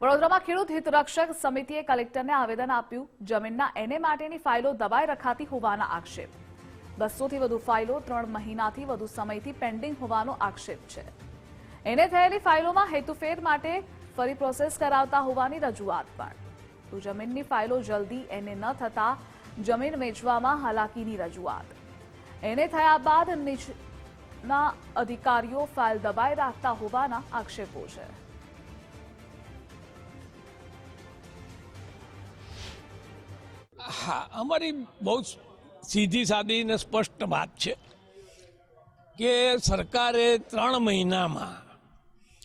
વડોદરામાં ખેડૂત હિતરક્ષક સમિતિએ કલેક્ટરને આવેદન આપ્યું. જમીનના એને માટેની ફાઇલો દબાઈ રખાતી હોવાના આક્ષેપ બસોથી વધુ ફાઇલો ત્રણ મહિનાથી વધુ સમયથી પેન્ડિંગ હોવાનો આક્ષેપ છે. એને થયેલી ફાઇલોમાં હેતુફેર માટે ફરી પ્રોસેસ કરાવતા હોવાની રજૂઆત પણ. તો જમીનની ફાઇલો જલ્દી એને ન થતા જમીન વેચવામાં હાલાકીની રજૂઆત. એને થયા બાદ નીચના અધિકારીઓ ફાઇલ દબાઈ રાખતા હોવાના આક્ષેપો છે. હા, અમારી બહુ સીધી સાદી અને સ્પષ્ટ વાત છે કે સરકારે ત્રણ મહિનામાં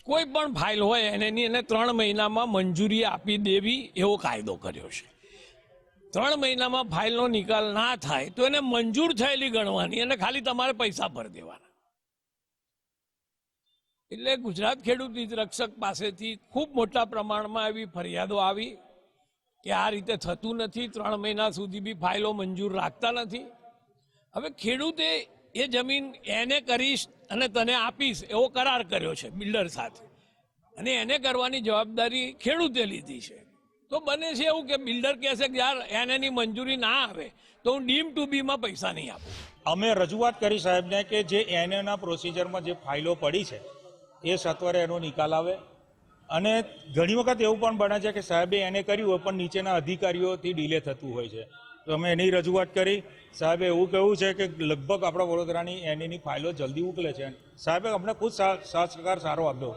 કોઈ પણ ફાઇલ હોય એને એની એને ત્રણ મહિનામાં મંજૂરી આપી દેવી એવો કાયદો કર્યો છે. ત્રણ મહિનામાં ફાઇલનો નિકાલ ના થાય તો એને મંજૂર થયેલી ગણવાની અને ખાલી તમારે પૈસા ભરી દેવાના. એટલે ગુજરાત ખેડૂત રક્ષક પાસેથી ખૂબ મોટા પ્રમાણમાં એવી ફરિયાદો આવી. કે આ રીતે થતું નથી, ત્રણ મહિના સુધી બી ફાઇલો મંજૂર રાખતા નથી. હવે ખેડૂતે એ જમીન એને કરીશ અને તને આપીશ એવો કરાર કર્યો છે બિલ્ડર સાથે. અને એને કરવાની જવાબદારી ખેડૂતે લીધી છે. તો બને છે એવું કે બિલ્ડર કહેશે કે યાર એનેની મંજૂરી ના આવે, તો હું ડીમ ટુ બીમાં પૈસા નહીં આપું. અમે રજૂઆત કરી સાહેબને કે જે એનેના પ્રોસિજરમાં જે ફાઇલો પડી છે, એ સત્વરે એનો નિકાલ આવે. અને ઘણી વખત એવું પણ બને છે કે સાહેબે એને કર્યું હોય, પણ નીચેના અધિકારીઓથી ડીલે થતું હોય છે. તો અમે એની રજૂઆત કરી. સાહેબે એવું કહ્યું છે કે લગભગ આપણા વડોદરાની એની ફાઇલો જલ્દી ઉકલે છે. સાહેબે અમને ખુદ સાથ સહકાર સારો આપ્યો.